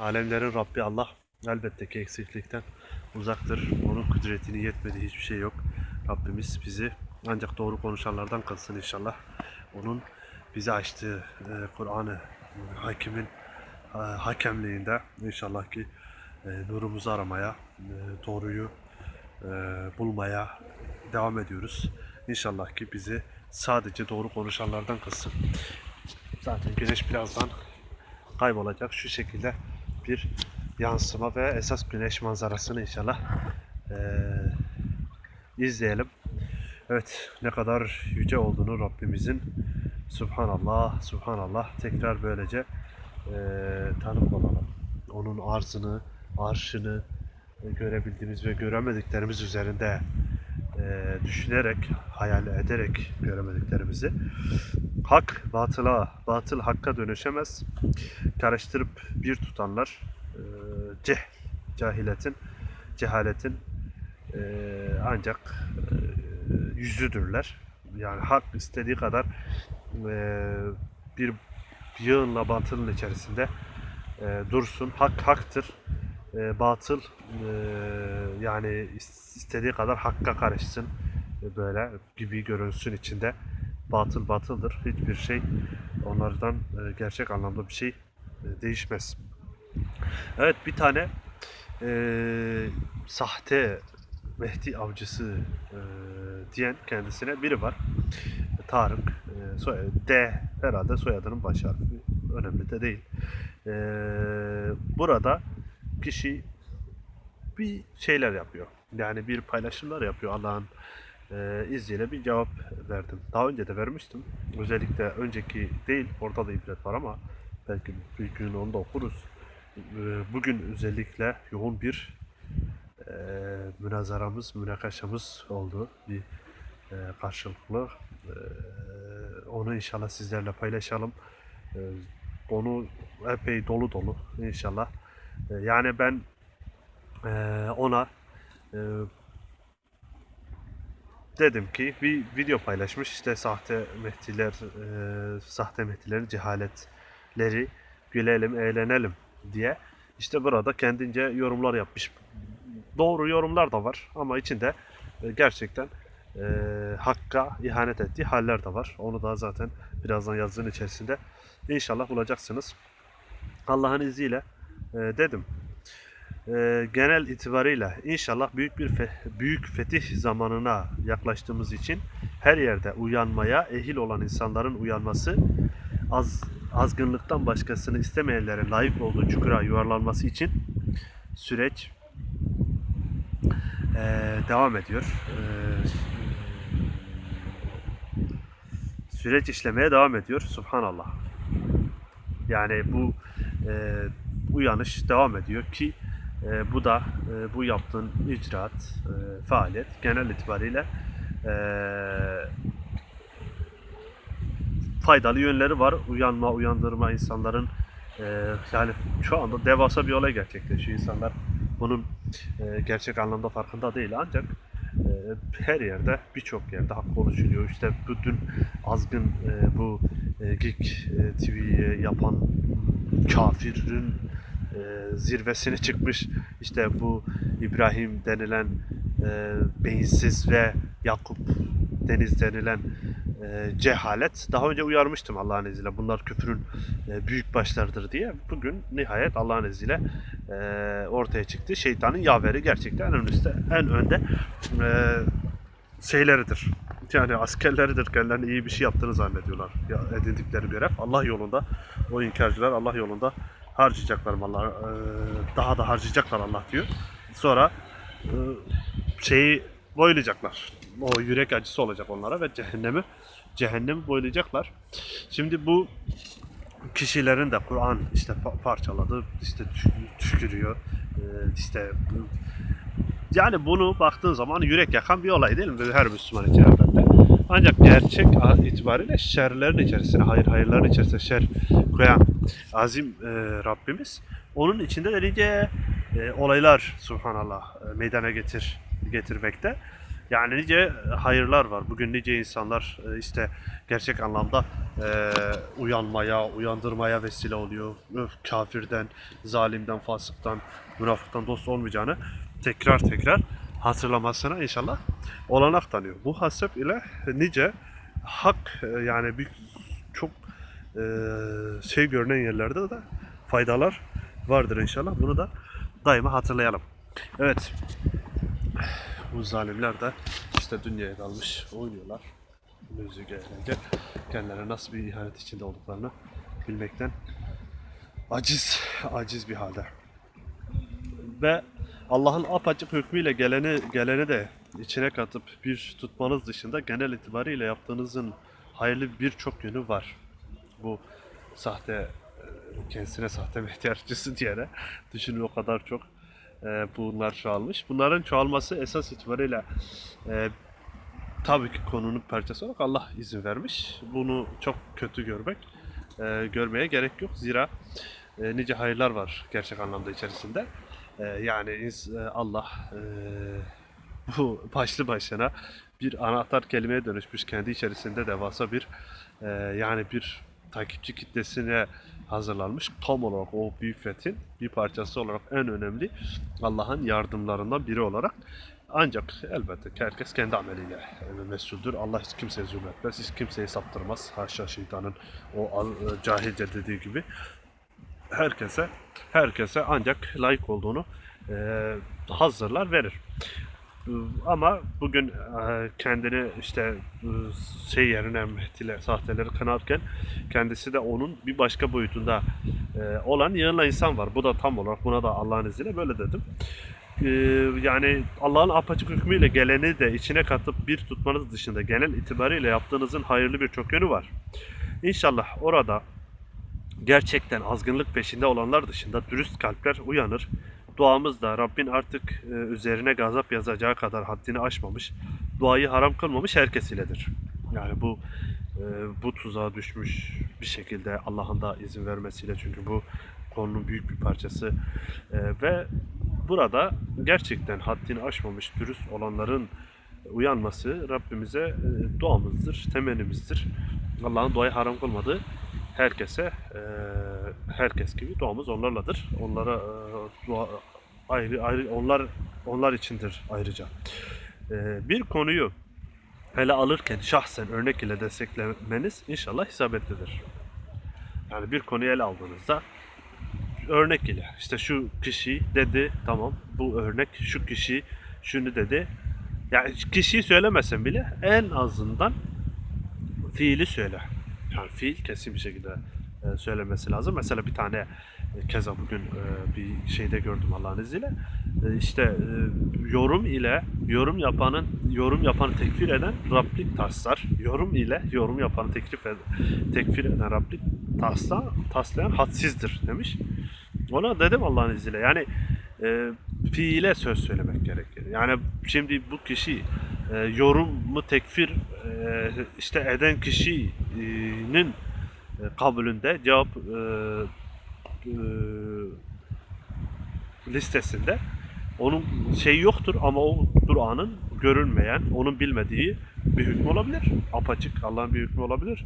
Alemlerin Rabbi Allah elbette ki eksiklikten uzaktır. Onun kudretini yetmediği hiçbir şey yok. Rabbimiz bizi ancak doğru konuşanlardan kılsın inşallah. Onun bize açtığı e, Kur'an'ı hakimin e, hakemliğinde inşallah ki e, nurumuzu aramaya, e, doğruyu e, bulmaya devam ediyoruz. İnşallah ki bizi sadece doğru konuşanlardan kılsın. Zaten güneş birazdan kaybolacak. Şu şekilde bir yansıma ve esas güneş manzarasını inşallah eee, izleyelim. Evet ne kadar yüce olduğunu Rabbimizin Subhanallah, Subhanallah tekrar böylece eee tanık olalım. Onun arzını, arşını e, görebildiğimiz ve göremediklerimiz üzerinde eee, düşünerek, hayal ederek göremediklerimizi hak batıla, batıl hakka dönüşemez. Karıştırıp bir tutanlar eee ceh, cahiletin, cehaletin eee, ancak eee, yüzüdürler. Yani hak istediği kadar eee, bir yığınla batılın içerisinde eee, dursun. Hak haktır. Eee, batıl eee, yani is- istediği kadar hakka karışsın e, böyle gibi görünsün içinde. Batıl batıldır. Hiçbir şey onlardan e, gerçek anlamda bir şey e, değişmez. Evet bir tane e, sahte Mehdi avcısı e, diyen kendisine biri var. Tarık. E, soy- D herhalde soyadının baş harfi. Önemli de değil. E, burada kişi bir şeyler yapıyor. Yani bir paylaşımlar yapıyor Allah'ın e, izniyle bir cevap verdim. Daha önce de vermiştim. Özellikle önceki değil, orada da ibret var ama belki bir gün onu da okuruz. E, bugün özellikle yoğun bir e, münazaramız, münakaşamız oldu. Bir e, karşılıklı. E, onu inşallah sizlerle paylaşalım. E, konu epey dolu dolu inşallah. E, yani ben e, ona e, dedim ki bir video paylaşmış işte sahte mehdiler, e, sahte mehdilerin cehaletleri gülelim, eğlenelim diye. İşte burada kendince yorumlar yapmış. Doğru yorumlar da var ama içinde gerçekten e, hakka ihanet ettiği haller de var. Onu da zaten birazdan yazının içerisinde inşallah bulacaksınız. Allah'ın izniyle dedim. E, genel itibarıyla inşallah büyük bir fe- büyük fetih zamanına yaklaştığımız için her yerde uyanmaya ehil olan insanların uyanması az azgınlıktan başkasını istemeyenlerin layık olduğu çukura yuvarlanması için süreç eee, devam ediyor. Eee, süreç işlemeye devam ediyor. Subhanallah. Yani bu eee, uyanış devam ediyor ki eee, bu da eee, bu yaptığın icraat, eee, faaliyet genel itibariyle eee faydalı yönleri var. Uyanma, uyandırma insanların eee, yani şu anda devasa bir olay gerçekleşiyor. İnsanlar bunun eee, gerçek anlamda farkında değil ancak eee, her yerde birçok yerde hak konuşuluyor. İşte bütün azgın eee, bu eee, Geek TV'yi yapan kafirin eee, zirvesine çıkmış. İşte bu İbrahim denilen eee, beyinsiz ve Yakup Deniz denilen e, cehalet. Daha önce uyarmıştım Allah'ın izniyle. Bunlar küfrün e, büyük başlarıdır diye. Bugün nihayet Allah'ın izniyle e, ortaya çıktı. Şeytanın yaveri gerçekten en üstte, en önde e, şeyleridir. Yani askerleridir. Kendilerine iyi bir şey yaptığını zannediyorlar. Ya, edindikleri görev. Allah yolunda o inkarcılar Allah yolunda harcayacaklar Allah e, daha da harcayacaklar Allah diyor. Sonra e, şeyi boylayacaklar. O yürek acısı olacak onlara ve cehennemi cehennemi boylayacaklar. Şimdi bu kişilerin de Kur'an işte pa- parçaladı, işte tü- tükürüyor, e, işte yani bunu baktığın zaman yürek yakan bir olay değil mi? Her Müslüman için. Ancak gerçek itibariyle şerlerin içerisine, hayır hayırların içerisine şer koyan azim e, Rabbimiz onun içinde de nice e, olaylar subhanallah e, meydana getir getirmekte. Yani nice hayırlar var. Bugün nice insanlar e, işte gerçek anlamda e, uyanmaya, uyandırmaya vesile oluyor. Öf, kafirden, zalimden, fasıktan, münafıktan dost olmayacağını tekrar tekrar hatırlamasına inşallah olanak tanıyor. Bu hasep ile nice hak e, yani bir çok e, şey görünen yerlerde de faydalar vardır inşallah. Bunu da daima hatırlayalım. Evet. Bu zalimler de işte dünyaya dalmış oynuyorlar. Müzik eğlence. Kendilerine nasıl bir ihanet içinde olduklarını bilmekten aciz, aciz bir halde. Ve Allah'ın apaçık hükmüyle geleni, geleni de içine katıp bir tutmanız dışında genel itibariyle yaptığınızın hayırlı birçok yönü var. Bu sahte e, kendisine sahte medyacısı diyene düşünün o kadar çok e, bunlar çoğalmış. Bunların çoğalması esas itibariyle e, tabii ki konunun parçası olarak Allah izin vermiş. Bunu çok kötü görmek, e, görmeye gerek yok. Zira e, nice hayırlar var gerçek anlamda içerisinde. E, yani e, Allah e, bu başlı başına bir anahtar kelimeye dönüşmüş kendi içerisinde devasa bir e, yani bir takipçi kitlesine hazırlanmış tam olarak o büyük fethin bir parçası olarak en önemli Allah'ın yardımlarından biri olarak ancak elbette herkes kendi ameliyle mesuldür. Allah hiç kimseye zulmetmez, hiç kimseyi saptırmaz. Haşa şeytanın o cahilce dediği gibi herkese herkese ancak layık olduğunu e, hazırlar verir. Ama bugün e, kendini işte e, şey yerine Mehdi'le sahteleri kınarken kendisi de onun bir başka boyutunda e, olan yanına insan var. Bu da tam olarak buna da Allah'ın izniyle böyle dedim. E, yani Allah'ın apaçık hükmüyle geleni de içine katıp bir tutmanız dışında genel itibariyle yaptığınızın hayırlı birçok yönü var. İnşallah orada gerçekten azgınlık peşinde olanlar dışında dürüst kalpler uyanır. Duamız da Rabbin artık e, üzerine gazap yazacağı kadar haddini aşmamış, duayı haram kılmamış herkes iledir. Yani bu e, bu tuzağa düşmüş bir şekilde Allah'ın da izin vermesiyle çünkü bu konunun büyük bir parçası E, ve burada gerçekten haddini aşmamış dürüst olanların uyanması Rabbimize duamızdır, temennimizdir. Allah'ın duayı haram kılmadığı herkese herkes gibi duamız onlarladır. Onlara dua ayrı ayrı onlar onlar içindir ayrıca. Bir konuyu ele alırken şahsen örnek ile desteklemeniz inşallah isabetlidir. Yani bir konuyu ele aldığınızda örnek ile işte şu kişi dedi tamam bu örnek şu kişi şunu dedi. Yani kişiyi söylemesen bile en azından fiili söyle. Yani fiil kesin bir şekilde e, söylemesi lazım. Mesela bir tane e, keza bugün e, bir şeyde gördüm Allah'ın izniyle. İşte yorum ile yorum yapanın yorum yapanı tekfir eden Rablik taslar. Yorum ile yorum yapanı teklif ed tekfir eden Rablik tasla, taslayan hadsizdir demiş. Ona dedim Allah'ın izniyle. Yani e, fiile söz söylemek gerekir. Yani şimdi bu kişi e, yorumu tekfir e, işte eden kişinin e, kabulünde cevap e, e, listesinde onun şeyi yoktur ama o Kur'an'ın görünmeyen, onun bilmediği bir hükmü olabilir. Apaçık Allah'ın bir hükmü olabilir.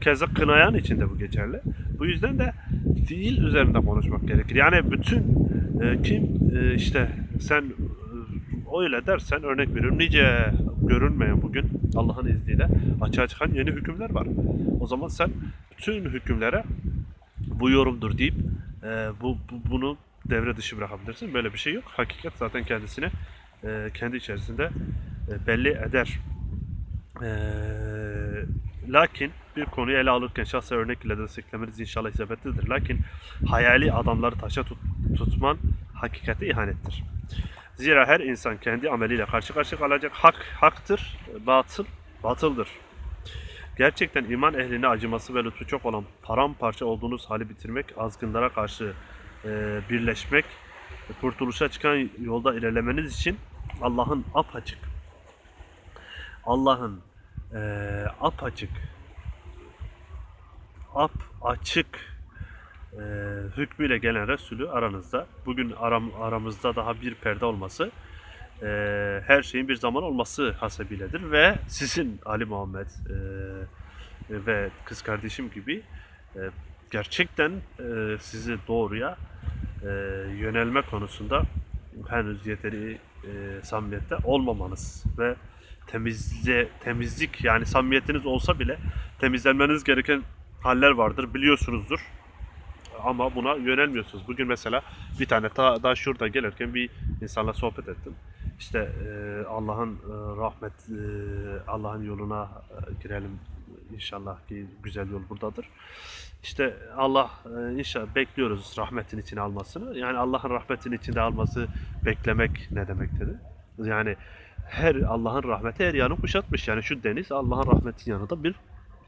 Keza kınayan için de bu geçerli. Bu yüzden de fiil üzerinde konuşmak gerekir. Yani bütün e, kim e, işte sen öyle dersen örnek veriyorum nice görünmeyen bugün Allah'ın izniyle açığa çıkan yeni hükümler var. O zaman sen bütün hükümlere bu yorumdur deyip e, bu, bu- bunu devre dışı bırakabilirsin. Böyle bir şey yok. Hakikat zaten kendisini e, kendi içerisinde e, belli eder. E, lakin bir konuyu ele alırken şahsen örnek ile desteklemeniz inşallah isabetlidir. Lakin hayali adamları taşa tut- tutman hakikate ihanettir. Zira her insan kendi ameliyle karşı karşıya kalacak. Hak haktır, batıl batıldır. Gerçekten iman ehline acıması ve lütfu çok olan paramparça olduğunuz hali bitirmek, azgınlara karşı e, birleşmek, kurtuluşa çıkan yolda ilerlemeniz için Allah'ın apaçık, Allah'ın e, apaçık, ap açık e, hükmüyle gelen Resulü aranızda, bugün aram, aramızda daha bir perde olması e, her şeyin bir zaman olması hasebiyledir ve sizin Ali Muhammed e, ve kız kardeşim gibi e, gerçekten e, sizi doğruya e, yönelme konusunda henüz yeteri e, samimiyette olmamanız ve temizle, temizlik yani samimiyetiniz olsa bile temizlenmeniz gereken haller vardır biliyorsunuzdur ama buna yönelmiyorsunuz. Bugün mesela bir tane daha, daha şurada gelirken bir insanla sohbet ettim. İşte e, Allah'ın e, rahmet, e, Allah'ın yoluna e, girelim inşallah ki güzel yol buradadır. İşte Allah e, inşallah bekliyoruz rahmetin içine almasını. Yani Allah'ın rahmetin içinde alması beklemek ne demek dedi. Yani her Allah'ın rahmeti her yanı kuşatmış. Yani şu deniz Allah'ın rahmetin yanında bir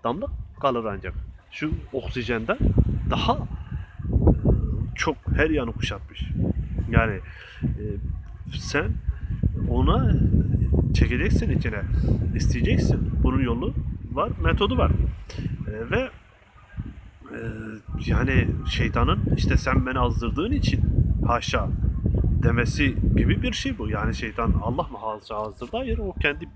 damla kalır ancak. Şu oksijenden daha çok her yanı kuşatmış. Yani e, sen ona çekeceksin içine. isteyeceksin. Bunun yolu var, metodu var. E, ve e, yani şeytanın işte sen beni azdırdığın için haşa demesi gibi bir şey bu. Yani şeytan Allah mı haşa azdırdı? Hayır o kendi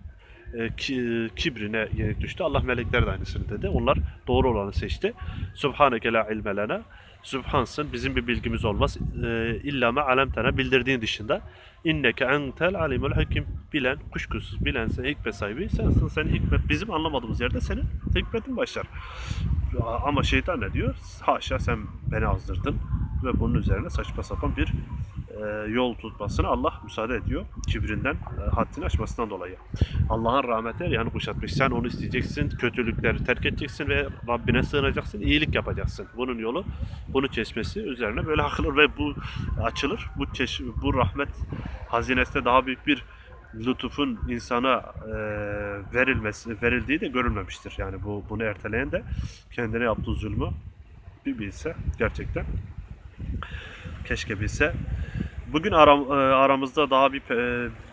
ki- kibrine yenik düştü. Allah melekler de aynısını dedi. Onlar doğru olanı seçti. Subhaneke la ilme lena. Subhansın bizim bir bilgimiz olmaz. E, illa ma alemtena bildirdiğin dışında. İnneke entel alimul hakim. Bilen, kuşkusuz bilen sen hikmet sahibi sensin. Senin hikmet bizim anlamadığımız yerde senin hikmetin başlar. Ama şeytan ne diyor? Haşa sen beni azdırdın ve bunun üzerine saçma sapan bir yol tutmasına Allah müsaade ediyor. Kibrinden, e, haddini aşmasından dolayı. Allah'ın rahmeti yanı kuşatmış. Sen onu isteyeceksin, kötülükleri terk edeceksin ve Rabbine sığınacaksın, iyilik yapacaksın. Bunun yolu, bunu çeşmesi üzerine böyle akılır ve bu açılır. Bu çeş bu rahmet hazinesinde daha büyük bir lütufun insana e, verilmesi verildiği de görülmemiştir. Yani bu bunu erteleyen de kendine yaptığı zulmü bir bilse gerçekten keşke bilse. Bugün aram, e, aramızda daha bir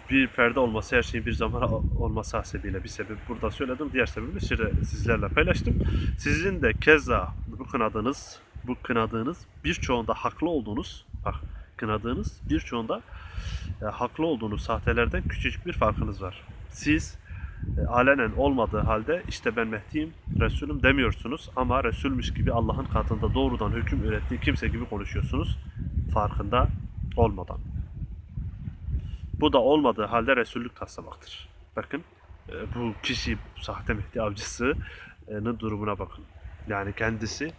bir perde olması, her şeyin bir zaman olması hasebiyle bir sebep burada söyledim. Diğer sebebi şimdi sizlerle paylaştım. Sizin de keza bu kınadığınız, bu kınadığınız birçoğunda haklı olduğunuz, bak kınadığınız birçoğunda e, haklı olduğunuz sahtelerden küçücük bir farkınız var. Siz e, alenen olmadığı halde işte ben Mehdi'yim, Resulüm demiyorsunuz ama Resulmüş gibi Allah'ın katında doğrudan hüküm ürettiği kimse gibi konuşuyorsunuz farkında olmadan. Bu da olmadığı halde Resullük taslamaktır. Bakın e, bu kişi sahte Mehdi avcısının durumuna bakın. Yani kendisi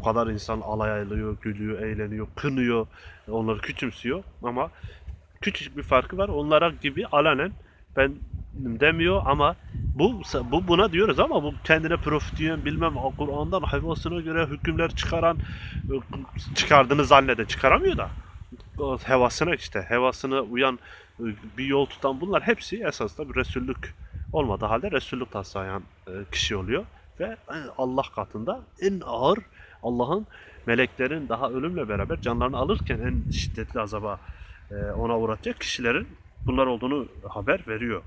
o kadar insan alay alıyor, gülüyor, eğleniyor, kınıyor, onları küçümsüyor ama küçücük bir farkı var. Onlara gibi alanen ben demiyor ama bu bu buna diyoruz ama bu kendine prof diyen bilmem Kur'an'dan hayvasına göre hükümler çıkaran çıkardığını zannede çıkaramıyor da hevasına işte hevasına uyan e, bir yol tutan bunlar hepsi esasında bir Resullük olmadığı halde Resullük taslayan e, kişi oluyor ve e, Allah katında en ağır Allah'ın meleklerin daha ölümle beraber canlarını alırken en şiddetli azaba ona uğratacak kişilerin bunlar olduğunu haber veriyor.